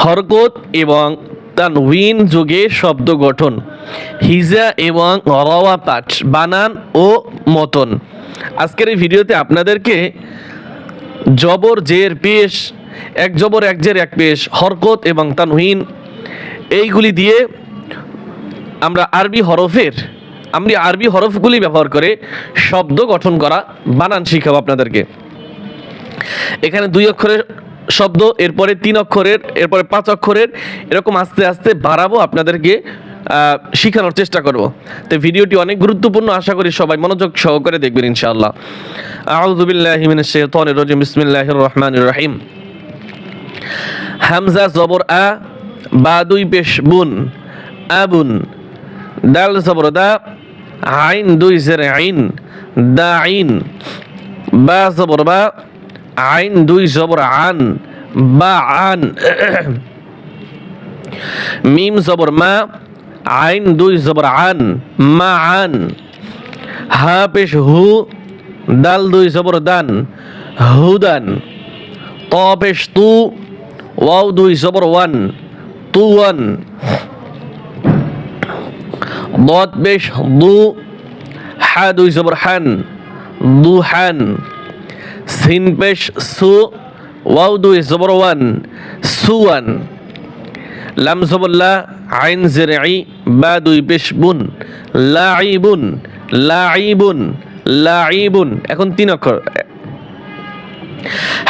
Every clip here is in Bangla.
হরকত এবং তানউইন যুগে শব্দ গঠন। হিজা এবং রওয়া পাঠ, বানান ও মতন। আজকের এই ভিডিওতে আপনাদেরকে জবর জের পেশ, এক জবর, এক জের, এক পেশ, হরকত এবং তানউইন এইগুলি দিয়ে আমরা আরবি হরফের, আমরা আরবি হরফগুলি ব্যবহার করে শব্দ গঠন করা, বানান শিখাবো আপনাদেরকে। এখানে দুই অক্ষরের শব্দ, এরপরে তিন অক্ষরের, এরপরে পাঁচ অক্ষরের, এরকম আস্তে আস্তে বাড়াবো, আপনাদেরকে শেখানোর চেষ্টা করব। তো ভিডিওটি অনেক গুরুত্বপূর্ণ, আশা করি সবাই মনোযোগ সহকারে দেখবেন, ইনশাআল্লাহ। আউযু বিল্লাহি মিনাশ শাইতানির রাজিম হামজা, জবর, আ, বা, দুই, পেশ, বুন আবুন দাল, জবর, দা, আইন, দুই, জের, আইন। দা, আইন। বা, জবর, বা আইন দুই জবর আন, বা আন, মিম জবর মা, আইন দুই জবর আন, মা আন, হা পেশ হু, দাল দুই জবর দান হুদান ত পেশ তু, ওয়াও দুই জবর ওয়ান, তু ওয়ান, দত পেশ দু, হা দুই জবর হান, দু হান সিন পেশ সু, ওয়াও দুই, জবর ওয়ান সুয়ান লাম জবল্লা আইন জেরআই, বা দুই পেশ বুন লাইবুন লাইবুন লাইবুন এখন তিন অক্ষর।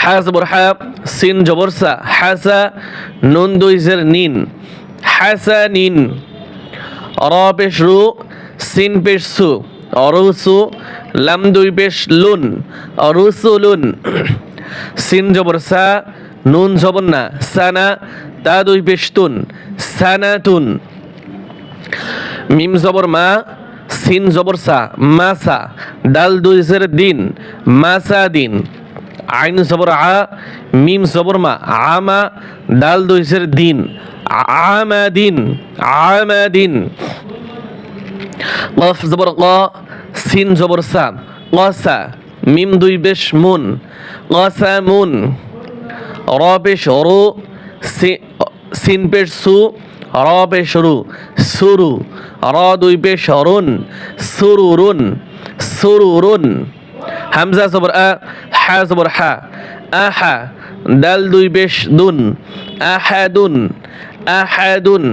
হা জবর হা, সিন জবর সা হাসা নুন দুই জের নিন হাসা নিন। র পেশ রু, সিন পেশ সু অরুসু লাম দুই পেশ লুন, অরুসুলুন। সিন জবর সা, নুন জবর না, সানা, তা দুই পেশ তুন সানাতুন মিম জবর মা, সিন জবর সা মাসা ডাল দুই জের দিন মাসা দিন। আইন জবর আ, মিম জবর মা আমা ডাল দুই জের দিন আমাদিন আমাদিন কফ জবর ক সিন জবর সা কসা মিম দুই বেশ মুন কসা মুন র পেশ রু সিন পেশ সু র পেশ রু, সুরু, র দুই পেশ রুন, সুরু রুন। হামজা জবর আ, হা জবর হা, আহা, দাল দুই বেশ দুন, আহাদুন আহাদুন।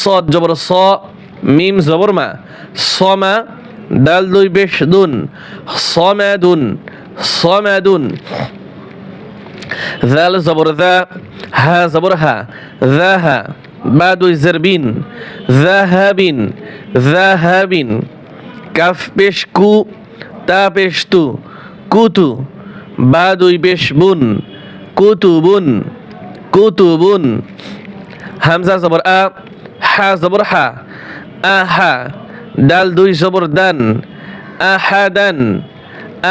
সদ জবর স, মিম জবর মা সমা দাল দুই বেশ দুন সমাদুন সমাদুন ذال زبر ذا ها زبر ها ذاها بعد زربين ذهب ذهب কাফ পেশ কু তা পেশ তু কুতু বা দুই পেশ বুন কুতুবুন কুতুবুন হামজা জবর আ হা জবর হা আহা ডাল দুই সবর দান, আহাদান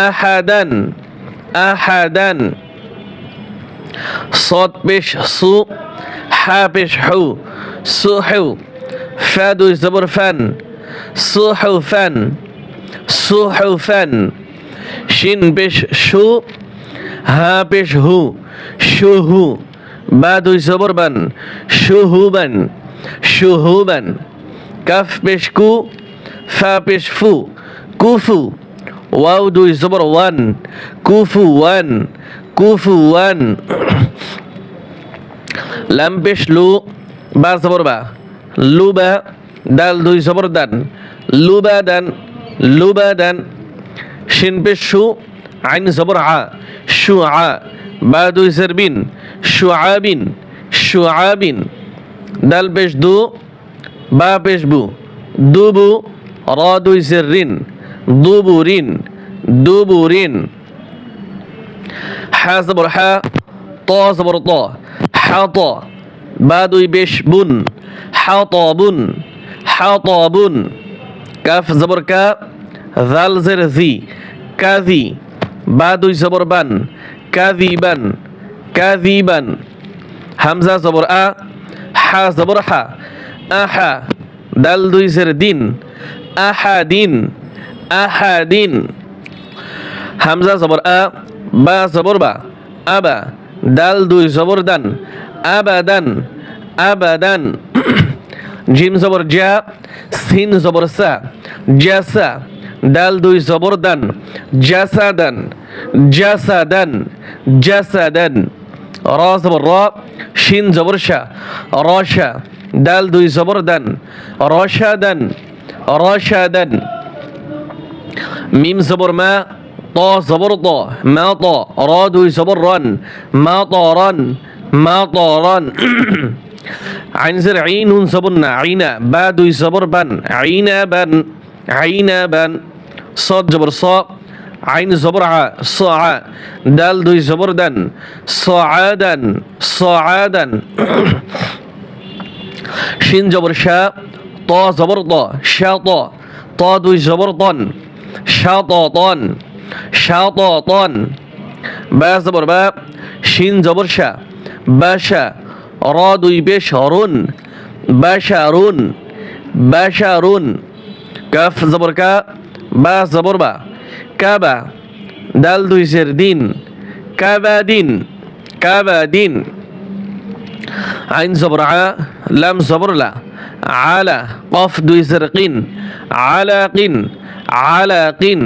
আহাদান আহাদান। সদ পেশ সু, হা পেশ হৌ, সু হেউ ফ্যা দুই সবর ফ্যান সু হেউ ফ্যান সু হেউ ফ্যান শিন পেশ সু, হা পেশ হু, সু হু, বা দুই সবর বান, সু হু বান, সু হু বান। কাফ পেশ কু ফা পেশ ফু কুফু ওয়াও দুই জবর ওয়ান কুফু ওয়ান কুফু ওয়ান লাম পেশ লু বা জবর বা লুবা দাল দুই জবর দান লুবা দান লুবা দান শিন পেশ শু আইন জবর আ শু আ বা দুই জেরবিন শু আবিন শু আবিন দাল পেশ দু বা পেশ বু দুবু র দুই জেরিন দুবুরিন দুবুরিন হা জবর হা ত জবর ত হা ত বা দুই বেশ বুন হা ত বুন হা ত বুন কাফ জবর কা জাল জের জি কাজি বা দুই জবর বান কাজিবান কাজিবান হামজা জবর আ হা জবর হা আহা দাল দুই জের দিন আহা দিন আহা হামজা জবর আ, বা জবর বা, আবা ডাল দুই জবর দান, আবাদান আবাদান। জিম জবর জা, সিন জবর সা, জাসা, দাল দুই জবর দান, জাসাদান জাসাদান জাসাদান। র জবর র, শিন জবর শা রশা দাল দুই জবর দান রশাদান رشدا. ميم زبر ما طا زبر طا ما طا رادو زبر رن ما طارا ما طارا عين زر عين زبرنا عينا بادو زبر بن عينا بن عينا بن. صاد زبر صا عين زبر ع صاع دال دو زبر دن صعادا صعادا شين زبر شا ত জবর ত শা ত ত দুই জবর তন শা ত তন শা ত তন বা জবর বা শিন জবর শা বা শা র দুই পেশ রুন বা শা রুন বা শা রুন কাফ জবর কা বা জবর বা কাবা দাল দুই জের দিন কাবা দিন কাবা দিন আইন জবর আ লাম জবর লা আলা, কফ দুই কিন আলা কিন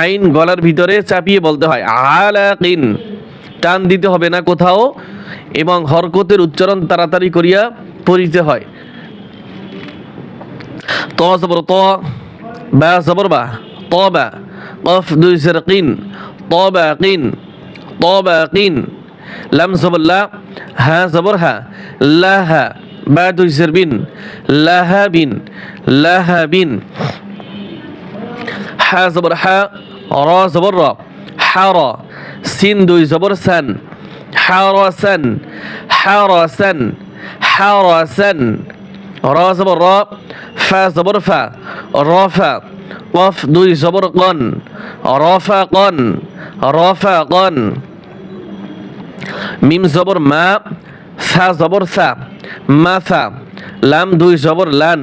আইন গলার ভিতরে চাপিয়ে বলতে হয় আলা কিন টান দিতে হবে না কোথাও এবং হরকতের উচ্চারণ তাড়াতাড়ি করিয়া পড়িতে হয়। ত জবর ত, বা জবর বা, ত বা, কফ দুই সেরকিন ত বা কিন, ত বা কিন। লাম জবর লা, হা জবর হা লাহা বা দুই জের বিন লাহা বিন লাহা বিন হা জবর হা, র জবর র। হা র, সিন দুই জবর সান। হা র সান, হা র জবর র, ফা জবর ফা, র কফ দুই জবর কন। রফা কন রফা কন। মিম জবর মা সা জবর মাসা, লাম দুই জবর লান,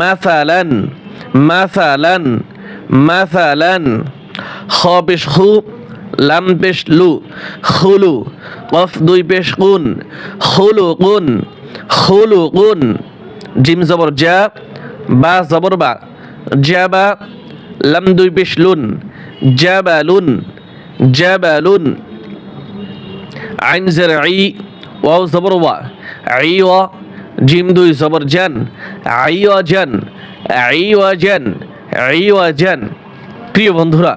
মাসালান মাসালান মাসালান খ পেশ খু লাম পেশ লু, খুলু, কফ দুই পেশ কুন, খুলু কুন খুলু কুন, জিম জবর জা, বা জবর বা জাবা লাম দুই পেশ লুন জাবালুন জাবালুন আইন জের ওয়াও জবর ওয়া। আই ওয়া জিম দুই, জবর জান। আই ওয়া জান আই ওয়া জান আই ওয়া জান। প্রিয় বন্ধুরা,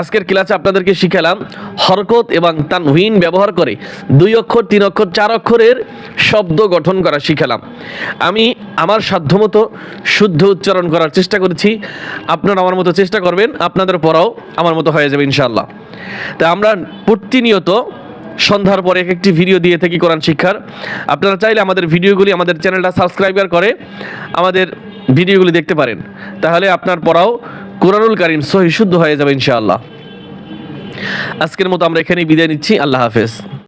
আজকের ক্লাসে আপনাদেরকে শিখালাম হরকত এবং তানহিন ব্যবহার করে দুই অক্ষর, তিন অক্ষর, চার অক্ষরের শব্দ গঠন করা শিখালাম। আমি আমার সাধ্যমতো শুদ্ধ উচ্চারণ করার চেষ্টা করেছি। আপনারা আমার মতো চেষ্টা করবেন, আপনাদের পরাও আমার মতো হয়ে যাবে ইনশাল্লাহ তা আমরা প্রতিনিয়ত সন্ধ্যার পরে এক একটি ভিডিও দিয়ে থাকি কোরআন শিক্ষার। আপনারা চাইলে আমাদের ভিডিওগুলি আমাদের চ্যানেলটা সাবস্ক্রাইবার করে আমাদের ভিডিওগুলি দেখতে পারেন। তাহলে আপনার পড়াও কোরআনুল কারিম সহি শুদ্ধ হয়ে যাবে ইনশাআল্লাহ। আজকের মতো আমরা এখানেই বিদায় নিচ্ছি। আল্লাহ হাফেজ।